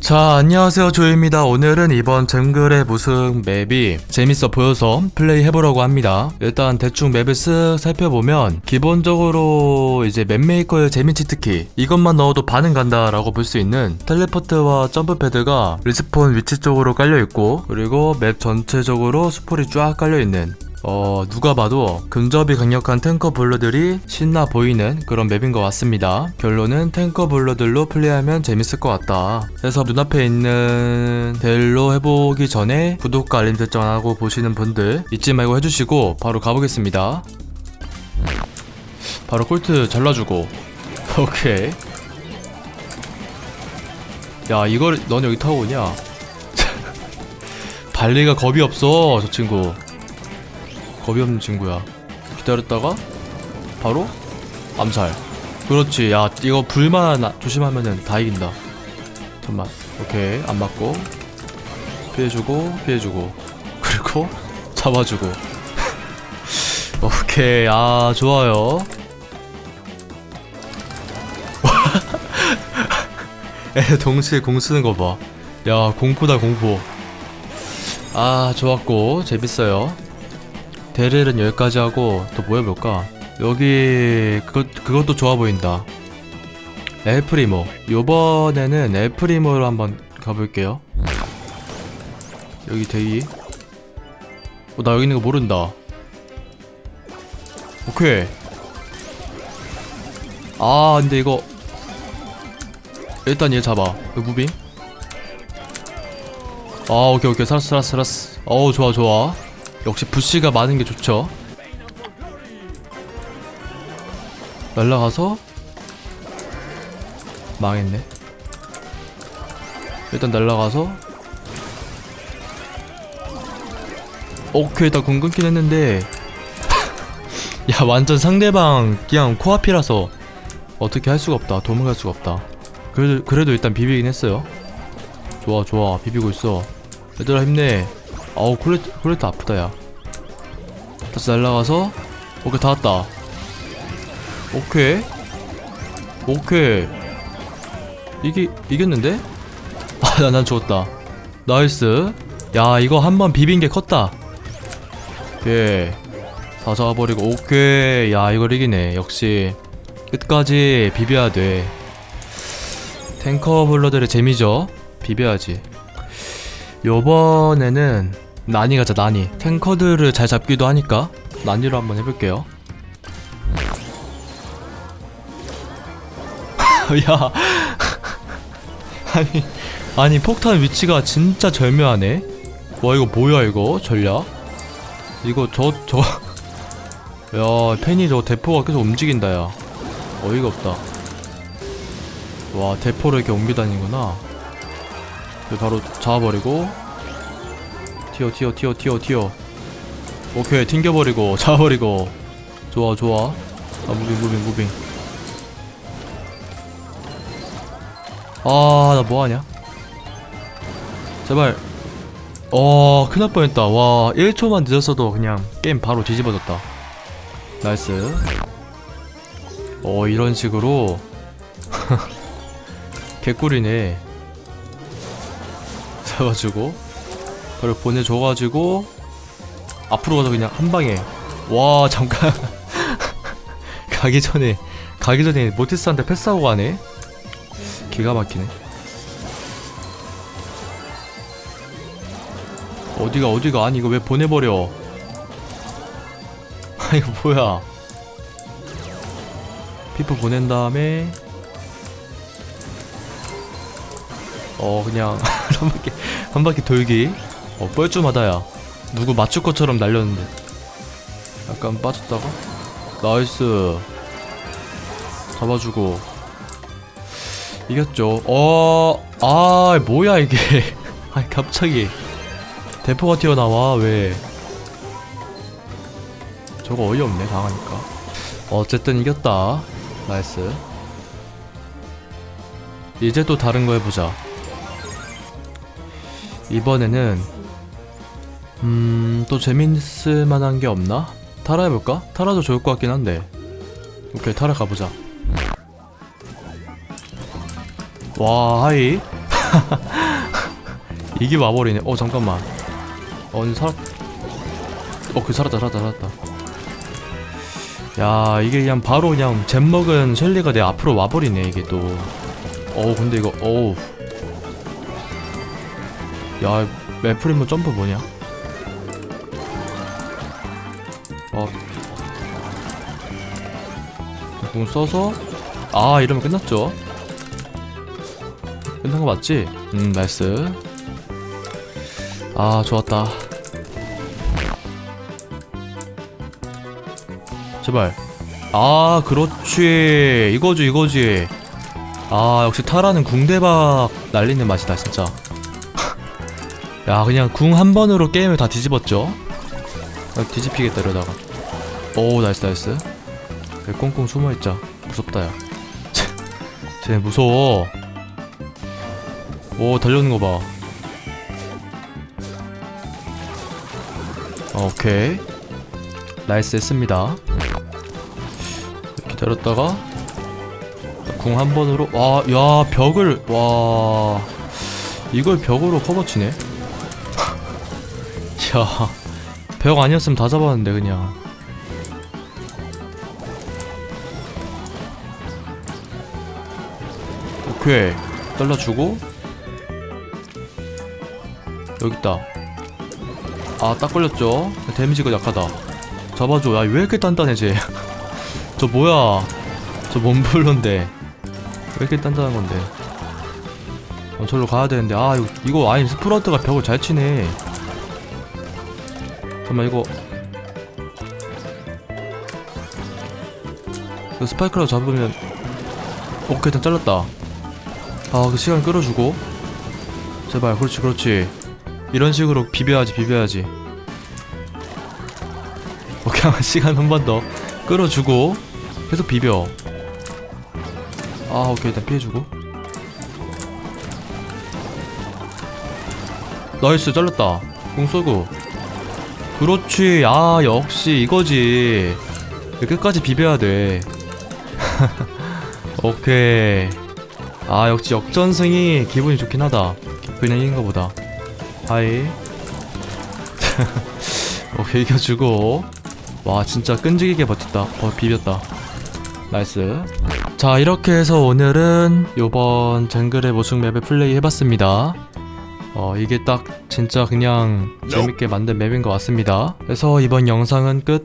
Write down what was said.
자 안녕하세요. 조이입니다. 오늘은 이번 정글의 무슨 맵이 재밌어 보여서 플레이 해보려고 합니다. 일단 대충 맵을 쓱 살펴보면 기본적으로 이제 맵메이커의 재미치 특히 이것만 넣어도 반응 간다 라고 볼 수 있는 텔레포트와 점프패드가 리스폰 위치 쪽으로 깔려있고 그리고 맵 전체적으로 수폴이 쫙 깔려있는 어, 누가 봐도 근접이 강력한 탱커 블러들이 신나 보이는 그런 맵인 것 같습니다. 결론은 탱커 블러들로 플레이하면 재밌을 것 같다. 그래서 눈앞에 있는 델로 해보기 전에 구독과 알림 설정하고 보시는 분들 잊지 말고 해주시고 바로 가보겠습니다. 바로 콜트 잘라주고 오케이 야 이걸 넌 여기 타고 오냐 발리가 겁이 없어 저 친구 겁이 없는 친구야. 기다렸다가 바로 암살. 그렇지. 야 이거 불만 아- 조심하면은 다 이긴다. 잠만. 오케이 안 맞고 피해주고 피해주고 그리고 잡아주고. 오케이 아 좋아요. 애 동시에 공 쓰는 거 봐. 야 공포다 공포. 아 좋았고 재밌어요. 대를은 여기까지 하고 또 뭐 해볼까? 여기 그것 그것도 좋아 보인다. 엘프리모. 요번에는 엘프리모로 한번 가볼게요. 여기 대기. 어, 나 여기 있는 거 모른다. 오케이. 아 근데 이거 일단 얘 잡아. 이 무빙. 아 오케이 오케이 살았어 살았어 살았어. 어우 좋아 좋아. 역시 부시가 많은 게 좋죠. 날라가서 망했네. 일단 날라가서 오케이 나궁 끊긴 했는데. 야 완전 상대방 그냥 코앞이라서 어떻게 할 수가 없다 도망갈 수가 없다. 그래도 그래도 일단 비비긴 했어요. 좋아 좋아 비비고 있어. 얘들아 힘내 아우 콜레트 콜레트 아프다 야. 다시 날라가서 오케이 다 왔다. 오케이. 오케이. 이게 이겼는데? 아난 죽었다. 나이스. 야 이거 한 번 비빈 게 컸다. 오케이. 다 잡아버리고 오케이. 야 이걸 이기네. 역시. 끝까지 비벼야 돼. 탱커 블러들의 재미죠? 비벼야지. 요번에는 나니 가자 나니 탱커들을 잘 잡기도 하니까 나니로 한번 해볼게요. 야. 아니 아니 폭탄 위치가 진짜 절묘하네. 와 이거 뭐야 이거? 전략? 이거 저 저. 야 팬이 저 대포가 계속 움직인다 야. 어이가 없다. 와 대포를 이렇게 옮겨 다니구나. 바로 잡아버리고 튀어 튀어 튀어 튀어 튀어. 오케이 튕겨버리고 잡아버리고. 좋아 좋아. 아 무빙 무빙 무빙. 아 나 뭐하냐? 제발. 어 큰일 날 뻔했다. 와 1초만 늦었어도 그냥 게임 바로 뒤집어졌다. 나이스. 어 이런 식으로? 개꿀이네. 잡아주고 바로 보내줘가지고 앞으로 가서 그냥 한 방에. 와 잠깐. 가기 전에 가기 전에 모티스한테 패스하고 가네. 기가 막히네. 어디가 어디가? 아니 이거 왜 보내버려? 아 이거 뭐야? 피프 보낸 다음에 어 그냥 한 바퀴 한 바퀴 돌기 어 뻘쭘하다야. 누구 맞출 것처럼 날렸는데. 약간 빠졌다가? 나이스. 잡아주고. 이겼죠. 어아 뭐야 이게. 아니 갑자기. 대포가 튀어나와 왜. 저거 어이없네 당하니까. 어쨌든 이겼다. 나이스. 이제 또 다른 거 해보자. 이번에는 음, 또 재밌을 만한 게 없나? 타라 해볼까? 타라도 좋을 것 같긴 한데. 오케이, 타라 가보자. 와 하이 이게 와버리네 어 잠깐만 어 근데 살았 어 그 살았다 살았다 살았다 야 이게 그냥 바로 그냥 잼 먹은 셸리가 내 앞으로 와버리네 이게 또 어우 근데 이거 어우 야 메프리모 점프 뭐냐 어. 공 써서? 아 이러면 끝났죠. 끝난 거 맞지? 음 나이스. 아 좋았다. 제발. 아 그렇지. 이거지 이거지. 아 역시 타라는 궁대박 날리는 맛이다 진짜. 야 그냥 궁 한 번으로 게임을 다 뒤집었죠 아, 뒤집히겠다 이러다가. 오 나이스 나이스. 그래, 꽁꽁 숨어있자. 무섭다 야. 쟤네 무서워. 오 달려오는 거봐. 어, 오케이. 나이스 했습니다. 기다렸다가 궁 한 번으로 와야 벽을 와. 이걸 벽으로 커버치네? 야 벽 아니었으면 다 잡았는데 그냥. 오케이. 잘라주고. 여기 있다. 아 딱 걸렸죠? 데미지가 약하다. 잡아줘. 야왜 이렇게 단단해 쟤저 뭐야? 저 몸블론데? 왜 이렇게 단단한 건데? 어, 저로 가야 되는데. 아 이거, 이거 아니 스프라우트가 벽을 잘 치네 잠깐만 이거. 이거 스파이크라고 잡으면 오케이 일단 잘랐다. 아그 시간 끌어주고. 제발 그렇지 그렇지. 이런 식으로 비벼야지 비벼야지. 오케이 시간 한 번 더 끌어주고 계속 비벼. 아 오케이 일단 피해주고. 나이스 잘랐다. 공 쏘고 그렇지. 아 역시 이거지. 끝까지 비벼야 돼. 오케이. 아 역시 역전승이 기분이 좋긴 하다. 그냥 이긴 거보다. 하이. 오케이 이겨주고. 와 진짜 끈질기게 버텼다. 버, 비볐다. 나이스. 자 이렇게 해서 오늘은 요번 쟁글의 모습 맵을 플레이 해봤습니다 어 이게 딱 진짜 그냥 재밌게 만든 맵인 것 같습니다. 그래서 이번 영상은 끝